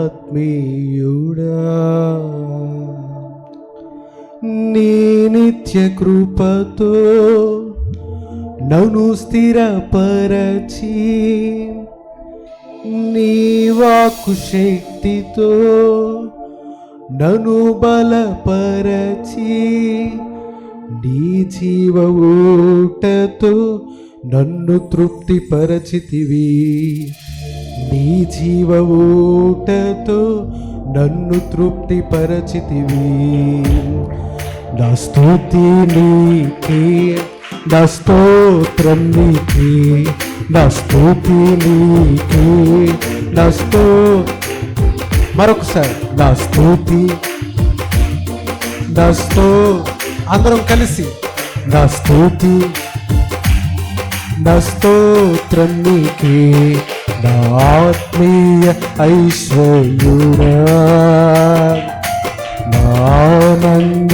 ఆత్మీయుడా. నీ నిత్య కృపతో నను స్థిరపరచి నీ వాకు శక్తితో నను బలపరచి నీ జీవ ఊటతో నన్ను తృప్తిపరచితివి. నీ జీవ ఊటతో నన్ను తృప్తిపరచితివి. నా స్తుతి నీకే నా స్తోత్రం నీకే నా స్తుతి నీకే నా స్తో మరొకసారి నా స్తుతి నా స్తో అందరం కలిసి నా స్తుతి నా స్తోత్రం నీకే. నా ఆత్మీయ ఐశ్వర్యుడా నా ఆనంద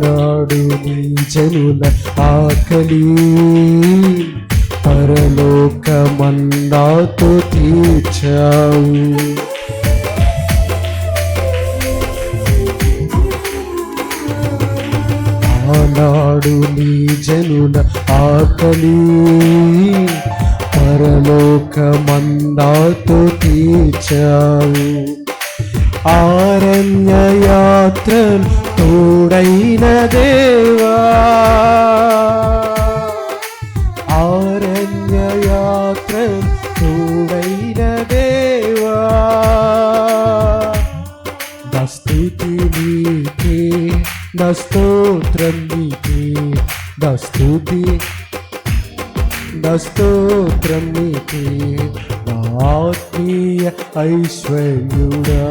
ఆనాడు నీ జనుల ఆకలి. పరలోకమన్నాతో తీర్చావు. ఆనాడు నీ జనుల ఆకలి. పరలోకమన్నాతో తీర్చావు. ఆరణ్య యాత్రలు తోడైన దేవా. ఆరణ్య యాత్ర తోడైన దేవా. దస్తుతి నీకే దస్తోత్రం నీకే దస్తుతి దస్తోత్రం నీకే ఆత్మీయ ఐశ్వర్యుడా.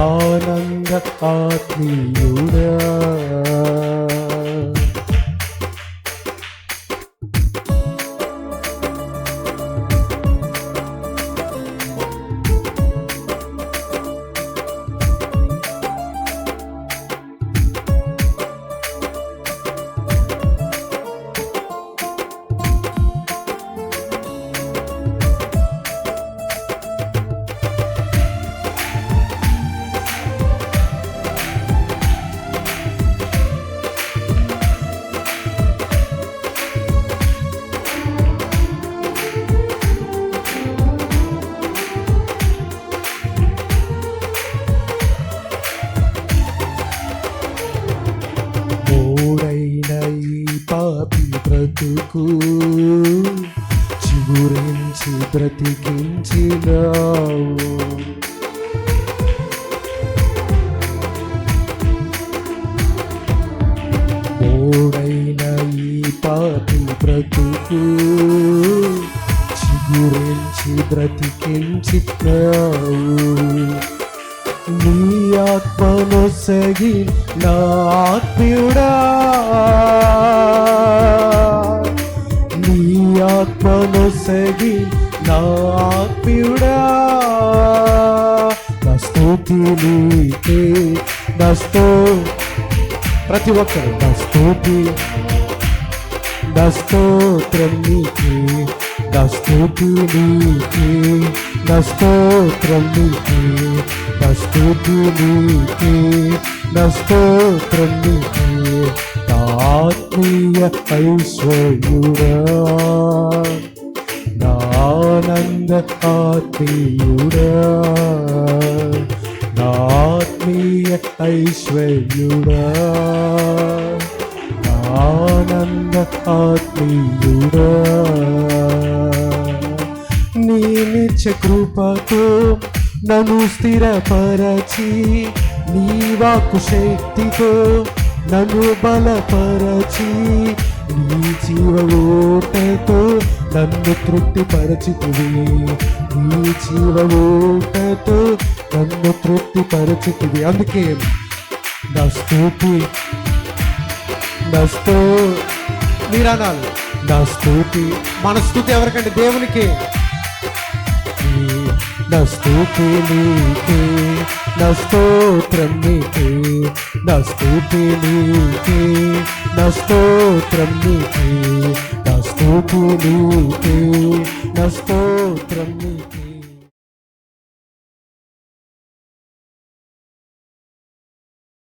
ఆనంద ఆత్మీయుడా. బ్రతుకు చిగురించి బ్రతికించినావు. ఓడైన ఈ పాపి బ్రతుకు చిగురించి బ్రతికించినావు. నీ ఆత్మను సగి నా ఆత్మీయుడా. ఆత్మను సగి నా ఆత్మీయుడా. నా స్తుతి నీకే నా sto ప్రతి ఒక్కరు నా స్తుతి నా స్తోత్రం నీకే నా స్తుతి నీకే నా స్తోత్రం నీకే నా స్తుతి నీకే నా స్తోత్రం నీకే. నా ఆత్మీయ ఐశ్వర్యుడా. నా ఆత్మీయుడా. నా ఆత్మీయ ఆనంద ఆత్మీయుడా. నీ నిత్య కృపతో నన్ను స్థిరపరచి నీ వాక్కు శక్తితో నన్ను బలపరచి నీ జీవ ఓటతో నన్ను తృప్తిపరచితివి నీ జీవ ఓటతో నన్ను తృప్తిపరచితివి అందుకే నా స్థూతి నా స్థూ మీరనాలి. నా స్థూతి మన స్థుతి ఎవరికంటే దేవునికి. నా స్థూతి నీకే నా స్తోత్రం నీకే. నా స్థూపి నీకే నా స్తోత్రం నీకే నా స్థూతి నీకే నా స్తోత్రం నీకే